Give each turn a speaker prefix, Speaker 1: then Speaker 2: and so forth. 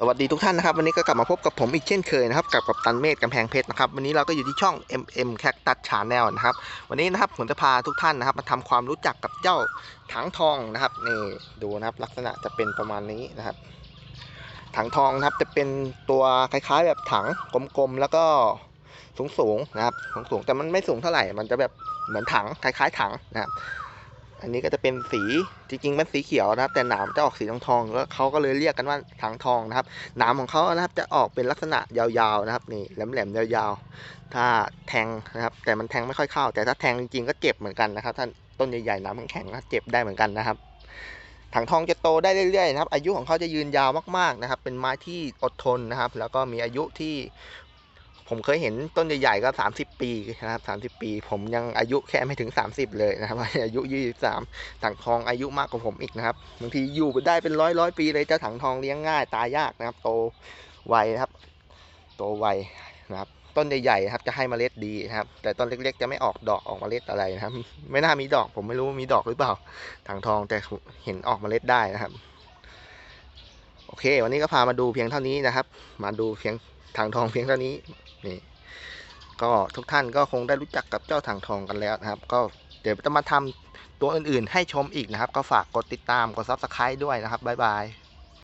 Speaker 1: สวัสดีทุกท่านนะครับวันนี้ก็กลับมาพบกับผมอีกเช่นเคยนะครับกับกับตันเมธกำแพงเพชรนะครับวันนี้เราก็อยู่ที่ช่อง MM Cactus Channel นะครับวันนี้นะครับผมจะพาทุกท่านนะครับมาทำความรู้จักกับเจ้าถังทองนะครับนี่ดูนะครับลักษณะจะเป็นประมาณนี้นะครับ ถังทองนะครับจะเป็นตัวคล้ายๆ แบบถังกลมๆแล้วก็สูงๆนะครับสูงๆแต่มันไม่สูงเท่าไหร่มันจะแบบเหมือนถังคล้ายๆ ถังนะครับ อันนี้ก็จะเป็นสีจริงๆมันสีเขียวนะครับ แต่หนามจะออกสีทองทองแล้วเขาก็เลยเรียกกันว่าถังทองนะครับ หนามของเขานะครับจะออกเป็นลักษณะยาวๆนะครับนี่แหลมๆยาวๆ ถ้าแทงนะครับ แต่มันแทงไม่ค่อยเข้า แต่ถ้าแทงจริงๆก็เจ็บเหมือนกันนะครับถ้าต้นใหญ่ๆหนามแข็งๆก็เจ็บได้เหมือนกันนะครับถังทองจะโตได้เรื่อยๆนะครับ อายุของเขาจะยืนยาวมากๆนะครับ เป็นไม้ที่อดทนนะครับ แล้วก็มีอายุที่ ผมเคยเห็นต้นใหญ่ๆก็ 30 ปีนะครับ30 ปี ผมยังอายุแค่ไม่ถึง 30 เลยนะครับอายุ 23ถังทองอายุมากกว่าผมอีกนะครับบางทีอยู่ได้เป็นร้อยร้อยปีเลยเจ้าถังทองเลี้ยงง่าย ตายยากนะครับ โตไวนะครับ โตไวนะครับ ต้นใหญ่ๆครับจะให้เมล็ดดีนะครับ แต่ต้นเล็กๆ จะไม่ออกดอกออกเมล็ดอะไรนะครับ ไม่น่ามีดอกผมไม่รู้ว่ามีดอกหรือเปล่าถังทองแต่เห็นออกเมล็ดได้นะครับ โอเค วันนี้ก็พามาดูเพียงเท่านี้นะครับ มาดูเพียงถังทองเพียงเท่านี้นี่ก็ทุกท่านก็คงได้รู้จักกับเจ้าถังทองกันแล้วนะครับ ก็เดี๋ยวจะมาทำตัวอื่นๆ ให้ชมอีกนะครับ ก็ฝากกดติดตามกด subscribe ด้วยนะครับบ๊ายบาย